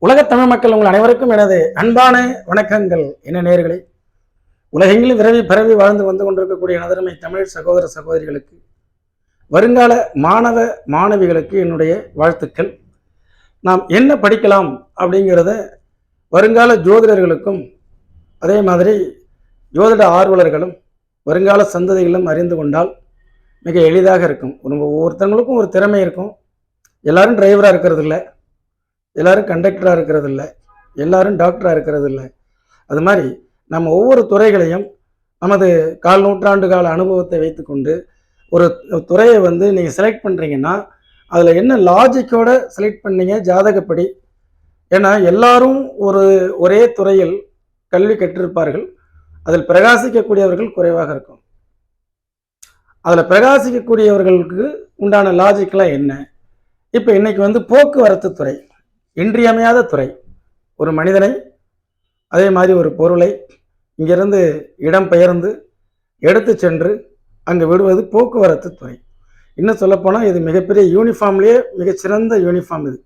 உலகத் தமிழ் மக்கள் உங்கள் அனைவருக்கும் எனது அன்பான வணக்கங்கள். என்ன நேர்களே உலகெங்கிலும் விரவி பரவி வாழ்ந்து வந்து கொண்டிருக்கக்கூடிய எனதருமை தமிழ் சகோதர சகோதரிகளுக்கு வருங்கால மாணவ மாணவிகளுக்கு என்னுடைய வாழ்த்துக்கள். நாம் என்ன படிக்கலாம் அப்படிங்கிறத வருங்கால ஜோதிடர்களுக்கும் அதே மாதிரி ஜோதிட ஆர்வலர்களும் வருங்கால சந்ததிகளும் அறிந்து கொண்டால் மிக எளிதாக இருக்கும். ஒவ்வொருத்தங்களுக்கும் ஒவ்வொருத்தவங்களுக்கும் ஒரு திறமை இருக்கும். எல்லாரும் டிரைவராக இருக்கிறது இல்லை எல்லாரும் கண்டக்டராக இருக்கிறது இல்லை எல்லாரும் டாக்டராக இருக்கிறது இல்லை அது மாதிரி நம்ம ஒவ்வொரு துறைகளையும் நமது கால் நூற்றாண்டு கால அனுபவத்தை வைத்துக்கொண்டு ஒரு துறையை வந்து நீங்கள் செலக்ட் பண்ணுறீங்கன்னா அதில் என்ன லாஜிக்கோட செலக்ட் பண்ணீங்க ஜாதகப்படி? ஏன்னா எல்லாரும் ஒரு ஒரே துறையில் கல்வி கற்றிருப்பார்கள். அதில் பிரகாசிக்கக்கூடியவர்கள் குறைவாக இருக்கும். அதில் பிரகாசிக்கக்கூடியவர்களுக்கு உண்டான லாஜிக்லாம் என்ன? இப்போ இன்னைக்கு வந்து போக்குவரத்து துறை. இன்றியமையாத துறை. ஒரு மனிதனை அதே மாதிரி ஒரு பொருளை இங்கிருந்து இடம் பெயர்ந்து எடுத்து சென்று அங்கே விடுவது போக்குவரத்து துறை. இன்னும் சொல்லப்போனால் இது மிகப்பெரிய யூனிஃபார்ம்லேயே மிகச்சிறந்த யூனிஃபார்ம் இது.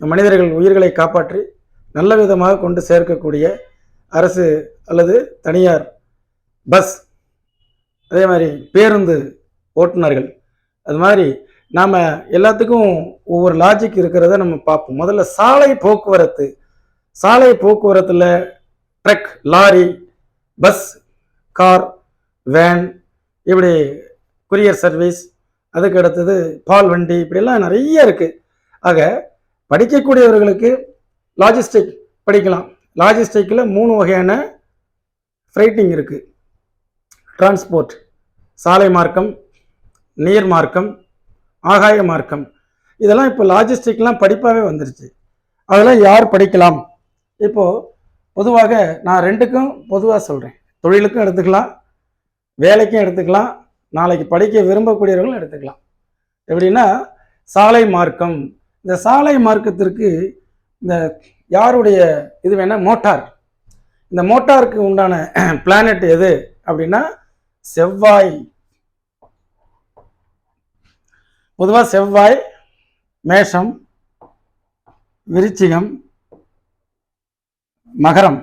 மனிதர்கள் உயிர்களை காப்பாற்றி நல்ல விதமாக கொண்டு சேர்க்கக்கூடிய அரசு அல்லது தனியார் பஸ் அதே மாதிரி பேருந்து ஓட்டுநர்கள். அது மாதிரி நாம் எல்லாத்துக்கும் ஒவ்வொரு லாஜிக் இருக்கிறத நம்ம பார்ப்போம். முதல்ல சாலை போக்குவரத்து. சாலை போக்குவரத்தில் truck lorry bus car van இப்படி குரியர் சர்வீஸ் அதுக்கு அடுத்தது பால் வண்டி இப்படிலாம் நிறைய இருக்குது ஆக படிக்கக்கூடியவர்களுக்கு லாஜிஸ்டிக் படிக்கலாம். லாஜிஸ்டிக்கில் மூணு வகையான ஃப்ரைட்டிங் இருக்குது டிரான்ஸ்போர்ட் சாலை மார்க்கம் நீர் மார்க்கம் ஆகாய மார்க்கம். இதெல்லாம் இப்போ லாஜிஸ்டிக்லாம் படிப்பாகவே வந்துருச்சு. அதெல்லாம் யார் படிக்கலாம்? இப்போது பொதுவாக நான் ரெண்டுக்கும் பொதுவாக சொல்கிறேன் தொழிலுக்கும் எடுத்துக்கலாம் வேலைக்கும் எடுத்துக்கலாம் நாளைக்கு படிக்க விரும்பக்கூடியவர்களும் எடுத்துக்கலாம். எப்படின்னா சாலை மார்க்கம். இந்த சாலை மார்க்கத்திற்கு இந்த யாருடைய இது வேணால் மோட்டார். இந்த மோட்டாருக்கு உண்டான பிளானட் எது அப்படின்னா செவ்வாய். பொதுவாக செவ்வாய் மேஷம் விருச்சிகம் மகரம்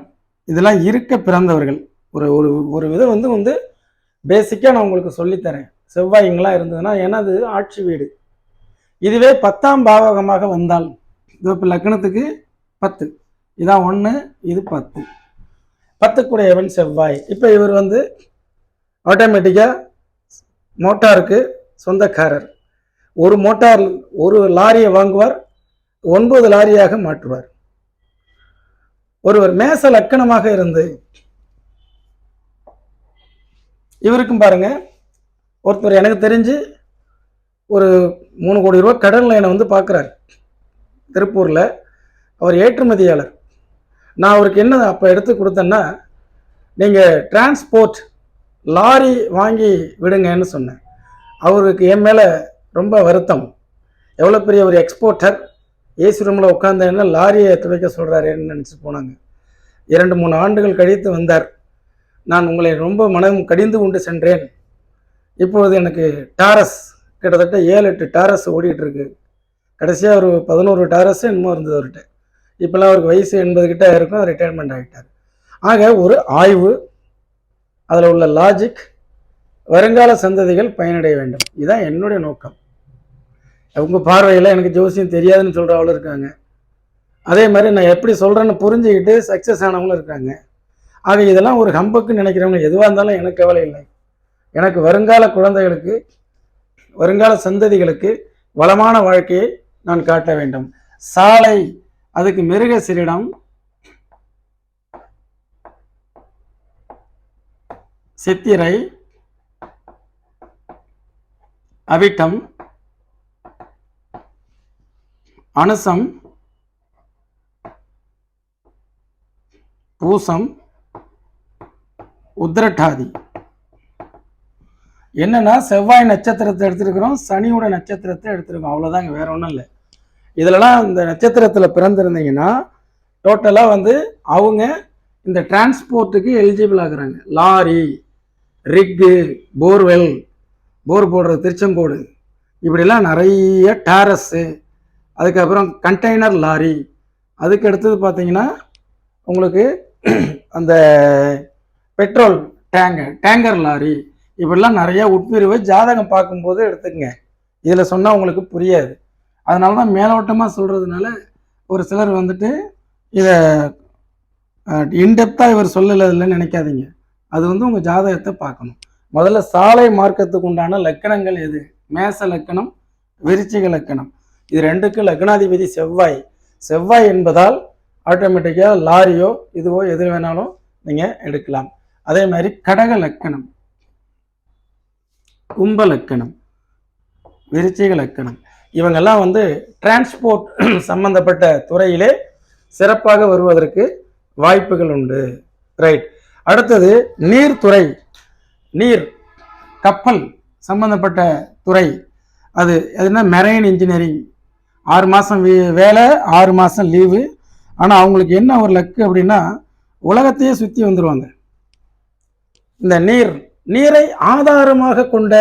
இதெல்லாம் இருக்க பிறந்தவர்கள். ஒரு ஒரு ஒரு விதம் வந்து வந்து பேசிக்காக நான் உங்களுக்கு சொல்லித்தரேன். செவ்வாய் இங்கெல்லாம் இருந்ததுன்னா ஏன்னா அது ஆட்சி வீடு. இதுவே பத்தாம் பாவகமாக வந்தால் இது இப்போ லக்னத்துக்கு பத்து. இதான் ஒன்று இது பத்து. பத்துக்குடையவன் செவ்வாய். இப்போ இவர் வந்து ஆட்டோமேட்டிக்காக மோட்டாருக்கு சொந்தக்காரர். ஒரு மோட்டார் ஒரு லாரியை வாங்குவார் ஒன்பது லாரியாக மாற்றுவார். ஒருவர் மேச லக்கணமாக இருந்து இவருக்கும் பாருங்க ஒருத்தர் எனக்கு தெரிஞ்சு ஒரு மூணு கோடி ரூபா கடன் லைனை வந்து பார்க்குறாரு திருப்பூரில் அவர் ஏற்றுமதியாளர். நான் அவருக்கு என்ன அப்போ எடுத்து கொடுத்தேன்னா நீங்கள் டிரான்ஸ்போர்ட் லாரி வாங்கி விடுங்கன்னு சொன்னேன். அவருக்கு என் மேலே ரொம்ப வருத்தம். எவ்வளோ பெரிய ஒரு எக்ஸ்போர்ட்டர் ஏசி ரூமில் உட்காந்தேன்னா லாரியை துவைக்க சொல்கிறாரேன்னு நினச்சி போனாங்க. இரண்டு மூணு ஆண்டுகள் கழித்து வந்தார். நான் உங்களை ரொம்ப மனம் கடிந்து கொண்டு சென்றேன். இப்பொழுது எனக்கு டாரஸ் கிட்டத்தட்ட ஏழு எட்டு டாரஸ் ஓடிட்டுருக்கு கடைசியாக ஒரு பதினோரு டாரஸ் என்னமோ இருந்தது அவர்கிட்ட. இப்போல்லாம் அவருக்கு வயசு எண்பது கிட்ட இருக்கும் ரிட்டையர்மெண்ட் ஆகிட்டார். ஆக ஒரு ஆய்வு அதில் உள்ள லாஜிக் வருங்கால சந்ததிகள் பயனடைய வேண்டும். இதுதான் என்னுடைய நோக்கம். உங்கள் பார்வையில் எனக்கு ஜோசியம் தெரியாதுன்னு சொல்கிறவங்களும் இருக்காங்க. அதே மாதிரி நான் எப்படி சொல்கிறேன்னு புரிஞ்சுக்கிட்டு சக்ஸஸ் ஆனவங்களும் இருக்காங்க. ஆக இதெல்லாம் ஒரு ஹம்புக்குன்னு நினைக்கிறவங்க எதுவாக இருந்தாலும் எனக்கு கவலை இல்லை. எனக்கு வருங்கால குழந்தைகளுக்கு வருங்கால சந்ததிகளுக்கு வளமான வாழ்க்கையை நான் காட்ட வேண்டும். சாலை அதுக்கு மிருக சிறிடம் சித்திரை அவிட்டம் அனுசம் பூசம் உத்திரட்டாதி. என்னன்னா செவ்வாய் நட்சத்திரத்தை எடுத்திருக்கிறோம் சனியோட நட்சத்திரத்தை எடுத்திருக்கோம். அவ்வளோதாங்க வேற ஒன்றும் இல்லை. இதிலலாம் இந்த நட்சத்திரத்தில் பிறந்திருந்தீங்கன்னா டோட்டலாக வந்து அவங்க இந்த டிரான்ஸ்போர்ட்டுக்கு எலிஜிபிள் ஆகுறாங்க. லாரி ரிக்கு போர்வெல் போர் போடுற திருச்செங்கோடு. இப்படிலாம் நிறைய டேரஸ்ஸு அதுக்கப்புறம் கண்டெய்னர் லாரி அதுக்கு அடுத்தது பார்த்தீங்கன்னா உங்களுக்கு அந்த பெட்ரோல் டேங்கர் டேங்கர் லாரி இப்படிலாம் நிறைய உட்பிரிவு ஜாதகம் பார்க்கும்போது எடுத்துக்கங்க. இதில் சொன்னால் உங்களுக்கு புரியாது. அதனால தான் மேலோட்டமாக சொல்கிறதுனால ஒரு சிலர் வந்துட்டு இதை இன்டெப்த்தாக இவர் சொல்லலைன்னு நினைக்காதீங்க. அது வந்து உங்கள் ஜாதகத்தை பார்க்கணும். முதல்ல சாலை மார்க்கத்துக்கு உண்டான லக்கணங்கள் எது? மேச லக்கணம் விருச்சிக லக்கணம். இது ரெண்டுக்கும் லக்னாதிபதி செவ்வாய். செவ்வாய் என்பதால் ஆட்டோமேட்டிக்காக லாரியோ இதுவோ எது வேணாலும் நீங்கள் எடுக்கலாம். அதே மாதிரி கடக லக்கணம். கும்ப லக்கணம். விருச்சிக லக்கணம். இவங்கெல்லாம் வந்து டிரான்ஸ்போர்ட் சம்பந்தப்பட்ட துறையிலே சிறப்பாக வருவதற்கு வாய்ப்புகள் உண்டு. ரைட் அடுத்தது நீர்த்துறை நீர் கப்பல் சம்பந்தப்பட்ட துறை. அது அதுனா மெரைன் இன்ஜினியரிங் ஆறு மாதம் வேலை ஆறு மாதம் லீவு ஆனால் அவங்களுக்கு என்ன ஒரு லக்கு அப்படின்னா உலகத்தையே சுற்றி வந்துடுவாங்க இந்த நீர் நீரை ஆதாரமாக கொண்ட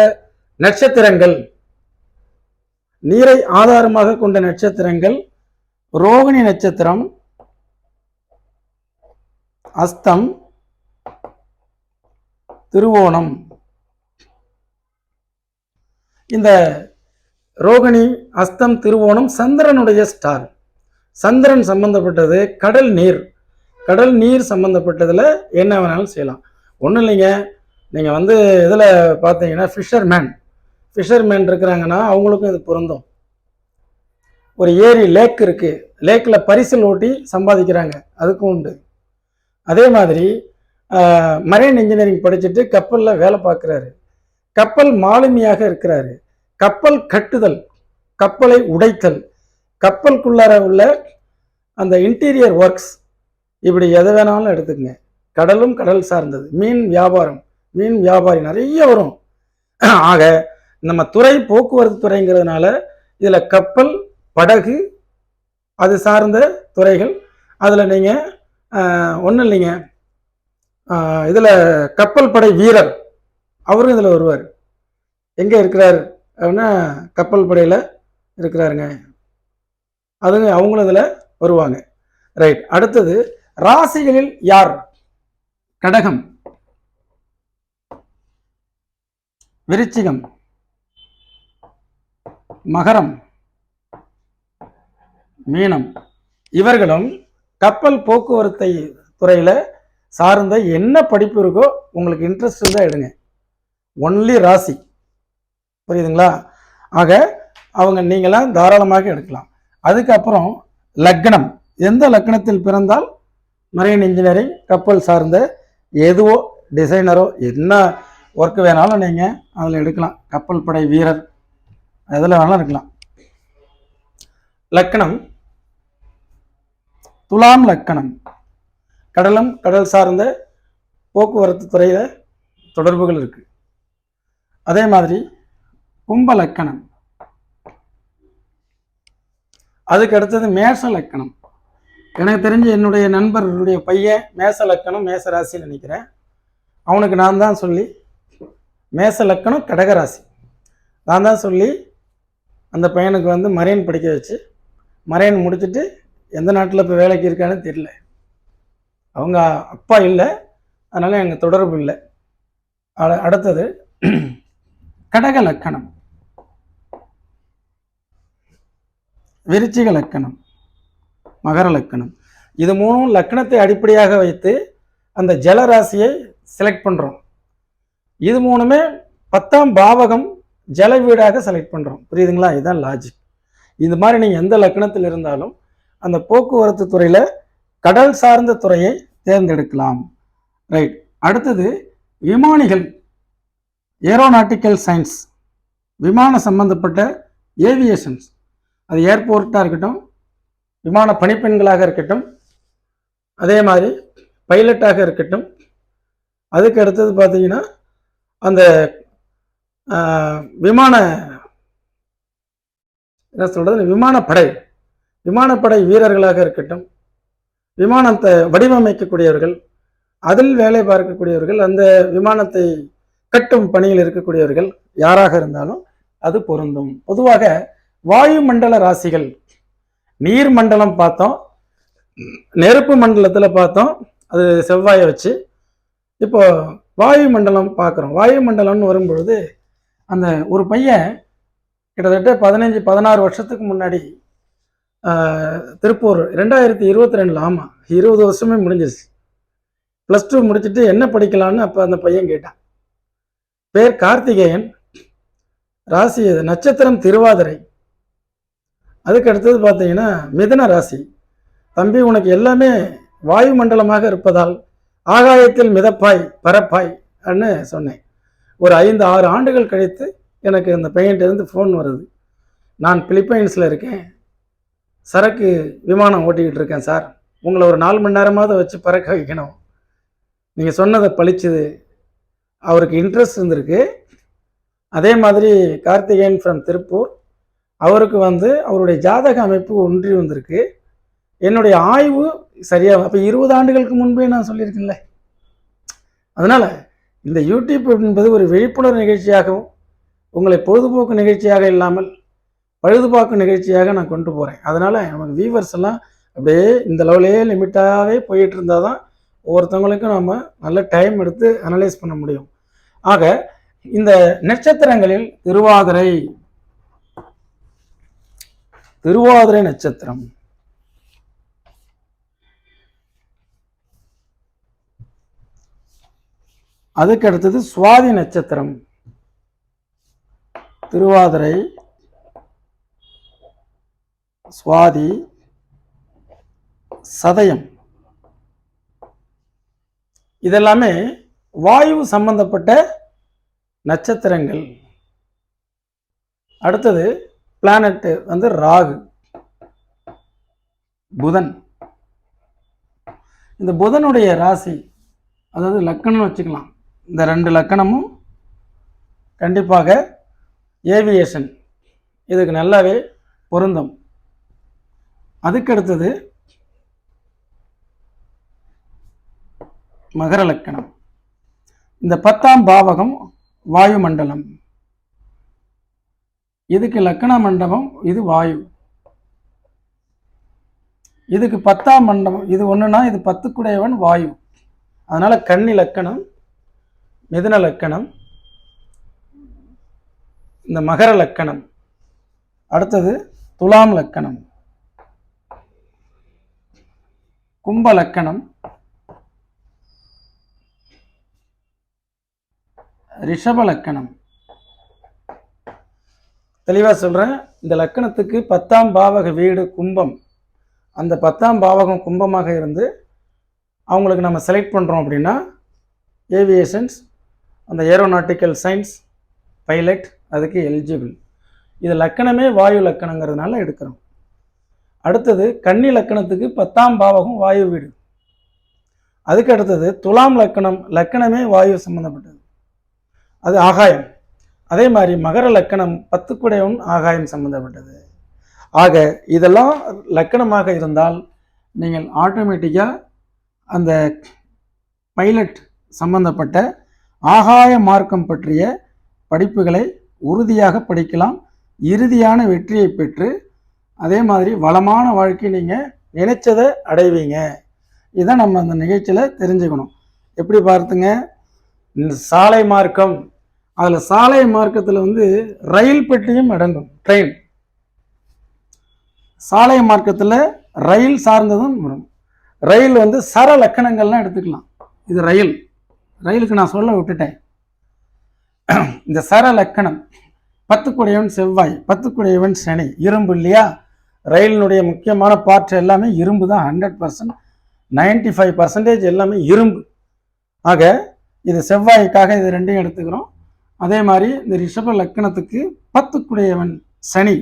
நட்சத்திரங்கள் நீரை ஆதாரமாக கொண்ட நட்சத்திரங்கள் ரோகிணி நட்சத்திரம் அஸ்தம் திருவோணம். இந்த ரோகிணி அஸ்தம் திருவோணம் சந்திரனுடைய ஸ்டார் சந்திரன் சம்பந்தப்பட்டது கடல் நீர். கடல் நீர் சம்பந்தப்பட்டதில் என்ன வேணாலும் செய்யலாம். ஒன்றும் இல்லைங்க. நீங்கள் வந்து இதில் பார்த்தீங்கன்னா ஃபிஷர்மேன் ஃபிஷர்மேன் இருக்கிறாங்கன்னா அவங்களுக்கும் இது பொருந்தும். ஒரு ஏரி லேக் இருக்குது லேக்கில் பரிசல் ஓட்டி சம்பாதிக்கிறாங்க. அதுக்கும் உண்டு. அதே மாதிரி மரைன் இன்ஜினியரிங் படிச்சுட்டு கப்பலில் வேலை பார்க்குறாரு. கப்பல் மாலுமியாக இருக்கிறாரு. கப்பல் கட்டுதல் கப்பலை உடைத்தல் கப்பலுக்குள்ளார உள்ள அந்த இன்டீரியர் ஒர்க்ஸ் இப்படி எதை வேணாலும் எடுத்துக்கங்க. கடலும் கடல் சார்ந்தது. மீன் வியாபாரம் மீன் வியாபாரி நிறைய வரும். ஆக நம்ம துறை போக்குவரத்து துறைங்கிறதுனால இதில் கப்பல் படகு அது சார்ந்த துறைகள். அதில் நீங்கள் ஒன்றும் இல்லைங்க. இதில் கப்பல் படை வீரர் அவரும் இதில் வருவார். எங்கே இருக்கிறார்? அப்படின்னா கப்பல் படையில் இருக்கிறாருங்க. அதுங்க அவங்களும் இதில் வருவாங்க. ரைட் அடுத்தது ராசிகளில் யார்? கடகம். விருச்சிகம். மகரம். மீனம். இவர்களும் கப்பல் போக்குவரத்தை துறையில் சார்ந்த என்ன படிப்பு இருக்கோ உங்களுக்கு இன்ட்ரெஸ்ட் இருந்தால் எடுங்க. ஒன்லி ராசி. புரியுதுங்களா? ஆக அவங்க நீங்களாம் தாராளமாக எடுக்கலாம். அதுக்கப்புறம் லக்னம். எந்த லக்னத்தில் பிறந்தால்? மரைன் இன்ஜினியரிங் கப்பல் சார்ந்த எதுவோ டிசைனரோ என்ன ஒர்க் வேணாலும் நீங்கள் அதில் எடுக்கலாம். கப்பல் படை வீரர் எதில் வேணாலும் இருக்கலாம் லக்கணம் துலாம் லக்கணம் கடலும் கடல் சார்ந்த போக்குவரத்து துறையில் தொடர்புகள் இருக்குது அதே மாதிரி கும்ப லக்கணம் அதுக்கு அடுத்தது மேச லக்கணம் எனக்கு தெரிஞ்சு என்னுடைய நண்பர்களுடைய பையன் மேச லக்கணம் மேச ராசின்னு நினைக்கிறேன். அவனுக்கு நான் தான் சொல்லி மேச லக்கணம் கடகராசி. நான் தான் சொல்லி அந்த பையனுக்கு வந்து மரையன் படிக்க வச்சு மரையன் முடிச்சுட்டு எந்த நாட்டில் இப்போ வேலைக்கு இருக்கான்னு தெரியல. அவங்க அப்பா இல்லை அதனால் எங்கள் தொடர்பு இல்லை. அடுத்தது கடக லக்கணம். விருச்சிக லக்கணம் மகர லக்கணம். இது மூணும் லக்கணத்தை அடிப்படையாக வைத்து அந்த ஜலராசியை செலக்ட் பண்ணுறோம் இது மூணுமே பத்தாம் பாவகம் ஜல வீடாக செலக்ட் பண்ணுறோம் புரியுதுங்களா? இதுதான் லாஜிக் இது மாதிரி நீங்கள் எந்த லக்கணத்தில் இருந்தாலும் அந்த போக்குவரத்து துறையில் கடல் சார்ந்த துறையை தேர்ந்தெடுக்கலாம். ரைட் அடுத்தது விமானிகள் ஏரோநாட்டிக்கல் சயின்ஸ் விமான சம்பந்தப்பட்ட ஏவியேஷன்ஸ் அது ஏர்போர்ட்டாக இருக்கட்டும் விமான பணிப்பெண்களாக இருக்கட்டும் அதே மாதிரி பைலட்டாக இருக்கட்டும். அதுக்கு அடுத்தது பார்த்தீங்கன்னா அந்த விமான என்ன சொல்கிறது விமானப்படை விமானப்படை வீரர்களாக இருக்கட்டும் விமானத்தை வடிவமைக்கக்கூடியவர்கள் அதில் வேலை பார்க்கக்கூடியவர்கள் அந்த விமானத்தை கட்டும் பணியில் இருக்கக்கூடியவர்கள் யாராக இருந்தாலும் அது பொருந்தும். பொதுவாக வாயுமண்டல ராசிகள். நீர் மண்டலம் பார்த்தோம். நெருப்பு மண்டலத்தில் பார்த்தோம். அது செவ்வாயை வச்சு. இப்போ வாயுமண்டலம் பார்க்குறோம். வாயுமண்டலம்னு வரும்பொழுது அந்த ஒரு பையன் கிட்டத்தட்ட பதினஞ்சு பதினாறு வருஷத்துக்கு முன்னாடி திருப்பூர் ரெண்டாயிரத்தி இருபத்தி ரெண்டில் ஆமாம் இருபது வருஷமே முடிஞ்சிச்சு ப்ளஸ் டூ முடிச்சுட்டு என்ன படிக்கலான்னு அப்போ அந்த பையன் கேட்டான். பேர் கார்த்திகேயன். ராசி இது, நட்சத்திரம் திருவாதிரை. அதுக்கு அடுத்தது பார்த்தீங்கன்னா மிதன ராசி. தம்பி உனக்கு எல்லாமே வாயுமண்டலமாக இருப்பதால் ஆகாயத்தில் மிதப்பாய் பரப்பாய் அப்படின்னு சொன்னேன். ஒரு ஐந்து ஆறு ஆண்டுகள் கழித்து எனக்கு அந்த பையன்கிட்டேருந்து ஃபோன் வருது. நான் பிலிப்பைன்ஸில் இருக்கேன். சரக்கு விமானம் ஓட்டிக்கிட்டு இருக்கேன் சார். உங்களை ஒரு நாலு மணி நேரமாவது வச்சு பறக்க வைக்கணும். நீங்கள் சொன்னதை பழிச்சுது. அவருக்கு இன்ட்ரெஸ்ட் இருந்திருக்கு. அதே மாதிரி கார்த்திகேயன் ஃப்ரம் திருப்பூர். அவருக்கு வந்து அவருடைய ஜாதக அமைப்பு ஒன்றி வந்திருக்கு. என்னுடைய ஆய்வு சரியாக அப்போ இருபது ஆண்டுகளுக்கு முன்பே நான் சொல்லியிருக்கேன்ல. அதனால் இந்த யூடியூப் என்பது ஒரு விழிப்புணர்வு நிகழ்ச்சியாகவும் உங்களை பொழுதுபோக்கு நிகழ்ச்சியாக இல்லாமல் பழுதுபாக்கு நிகழ்ச்சியாக நான் கொண்டு போகிறேன் அதனால் நமக்கு வியூவர்ஸ் எல்லாம் அப்படியே இந்த லெவலையே லிமிட்டாகவே போயிட்டு இருந்தால் தான் ஒவ்வொருத்தவங்களுக்கும் நம்ம நல்ல டைம் எடுத்து அனலைஸ் பண்ண முடியும். ஆக இந்த நட்சத்திரங்களில் திருவாதிரை திருவாதிரை நட்சத்திரம். அதுக்கு அடுத்தது சுவாதி நட்சத்திரம். திருவாதிரை சுவாதி சதயம். இதெல்லாமே வாயு சம்பந்தப்பட்ட நட்சத்திரங்கள். அடுத்தது பிளானட்டு வந்து ராகு. புதன். இந்த புதனுடைய ராசி அதாவது லக்கணம் வச்சுக்கலாம். இந்த ரெண்டு லக்கணமும் கண்டிப்பாக ஏவியேஷன் இதுக்கு நல்லாவே பொருந்தும். அதுக்கு அடுத்தது மகர லக்கணம். இந்த பத்தாம் பாவகம் வாயு மண்டலம் இதுக்கு லக்கண மண்டபம் இது வாயு. இதுக்கு பத்தாம் மண்டபம் இது ஒன்றுனா இது பத்துக்குடையவன் வாயு. அதனால் கன்னி லக்கணம் மிதுன லக்கணம் இந்த மகர லக்கணம். அடுத்தது துலாம் லக்கணம். கும்ப லக்கணம். ரிஷப லக்கணம். தெளிவாக சொல்கிறேன் இந்த லக்கணத்துக்கு பத்தாம் பாவக வீடு கும்பம். அந்த பத்தாம் பாவகம் கும்பமாக இருந்து அவங்களுக்கு நம்ம செலக்ட் பண்ணுறோம் அப்படின்னா ஏவியேஷன்ஸ் அந்த ஏரோநாட்டிக்கல் சயின்ஸ் பைலட் அதுக்கு எலிஜிபிள் இது லக்கணமே வாயு லக்கணங்கிறதுனால எடுக்கிறோம். அடுத்தது கன்னி லக்கணத்துக்கு பத்தாம் பாவகம் வாயு வீடு. அதுக்கு அடுத்தது துலாம் லக்கணம் லக்கணமே வாயு சம்மந்தப்பட்டது அது ஆகாயம். அதே மாதிரி மகர லக்கணம் பத்துக்குடையவன் ஆகாயம் சம்பந்தப்பட்டது. ஆக இதெல்லாம் லக்கணமாக இருந்தால் நீங்கள் ஆட்டோமேட்டிக்காக அந்த பைலட் சம்பந்தப்பட்ட ஆகாய மார்க்கம் பற்றிய படிப்புகளை உறுதியாக படிக்கலாம். இறுதியான வெற்றியை பெற்று அதே மாதிரி வளமான வாழ்க்கை நீங்கள் நினைச்சதை அடைவீங்க. இதை நம்ம அந்த நிகழ்ச்சியில் தெரிஞ்சுக்கணும். எப்படி பார்த்துங்க? இந்த சாலை மார்க்கம் அதில் சாலை மார்க்கத்தில் வந்து ரயில் பெட்டியும் அடங்கும். ட்ரெயின் சாலை மார்க்கத்தில் ரயில் சார்ந்ததும் வரும். ரயில் வந்து சர லக்கணங்கள்லாம் எடுத்துக்கலாம். இது ரயில். ரயிலுக்கு நான் சொல்ல விட்டுட்டேன். இந்த சர லக்கணம் பத்துக்குடையவன் செவ்வாய் பத்துக்குடையவன் சனி இரும்பு இல்லையா? ரயிலினுடைய முக்கியமான பார்ட் எல்லாமே இரும்பு தான் hundred percent ninety five percentage எல்லாமே இரும்பு. ஆக இது செவ்வாய்க்காக இது ரெண்டையும் எடுத்துக்கிறோம். அதே மாதிரி இந்த ரிஷப லக்கணத்துக்கு பத்துக்குடையவன் சனி.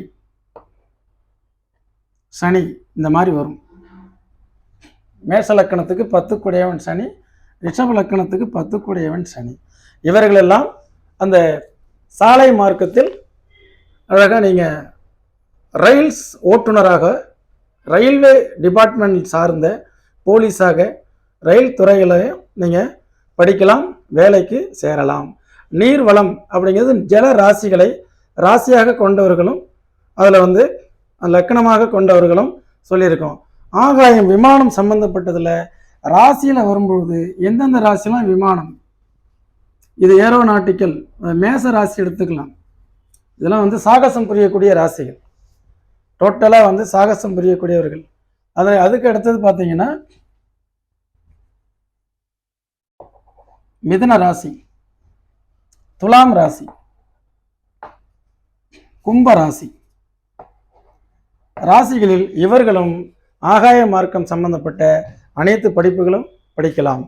சனி இந்த மாதிரி வரும். மேஷ லக்கணத்துக்கு பத்துக்குடையவன் சனி ரிஷப லக்கணத்துக்கு பத்துக்குடையவன் சனி. இவர்களெல்லாம் அந்த சாலை மார்க்கத்தில் அழகாக நீங்கள் ரயில்ஸ் ஓட்டுநராக ரயில்வே டிபார்ட்மெண்ட் சார்ந்த போலீஸாக ரயில் துறைகளையும் நீங்கள் படிக்கலாம் வேலைக்கு சேரலாம். நீர் வளம் அப்படிங்கிறது ஜல ராசிகளை ராசியாக கொண்டவர்களும் அதில் வந்து லக்கணமாக கொண்டவர்களும் சொல்லியிருக்கோம். ஆகாயம் விமானம் சம்பந்தப்பட்டதில் ராசியில் வரும்பொழுது எந்தெந்த ராசிலாம் விமானம்? இது ஏரோநாட்டிக்கல் மேச ராசி எடுத்துக்கலாம். இதெல்லாம் வந்து சாகசம் புரியக்கூடிய ராசிகள். டோட்டலாக வந்து சாகசம் புரியக்கூடியவர்கள். அதை அதுக்கு அடுத்தது பார்த்தீங்கன்னா மிதன ராசி. துலாம் ராசி கும்ப ராசி. ராசிகளில் இவர்களும் ஆகாய மார்க்கம் சம்பந்தப்பட்ட அனைத்து படிப்புகளும் படிக்கலாம்.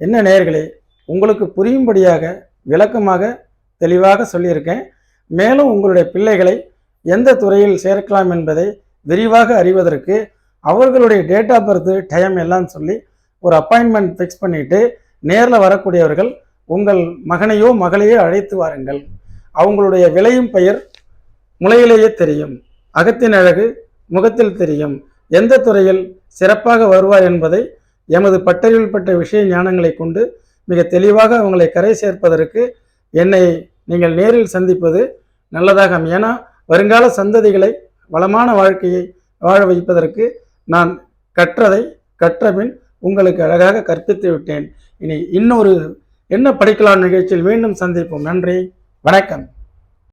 என்ன நேர்களே உங்களுக்கு புரியும்படியாக விளக்கமாக தெளிவாக சொல்லியிருக்கேன். மேலும் உங்களுடைய பிள்ளைகளை எந்த துறையில் சேர்க்கலாம் என்பதை விரிவாக அறிவதற்கு அவர்களுடைய டேட் ஆஃப் பர்த் டைம் எல்லாம் சொல்லி ஒரு அப்பாயின்மெண்ட் ஃபிக்ஸ் பண்ணிட்டு நேரில் வரக்கூடியவர்கள் உங்கள் மகனையோ மகளையோ அழைத்து வாருங்கள். அவங்களுடைய விளையும் பெயர் முளையிலேயே தெரியும். அகத்தின் அழகு முகத்தில் தெரியும். எந்த துறையில் சிறப்பாக வருவார் என்பதை எமது பட்டறிவில் பட்ட விஷய ஞானங்களை கொண்டு மிக தெளிவாக அவங்களை கரை சேர்ப்பதற்கு என்னை நீங்கள் நேரில் சந்திப்பது நல்லதாக ஏன்னா வருங்கால சந்ததிகளை வளமான வாழ்க்கையை வாழ வைப்பதற்கு நான் கற்றதை கற்றபின் உங்களுக்கு அழகாக கற்பித்து விட்டேன். இனி இன்னொரு என்ன படிக்கலாம் நிகழ்ச்சியில் மீண்டும் சந்திப்போம். நன்றி. வணக்கம்.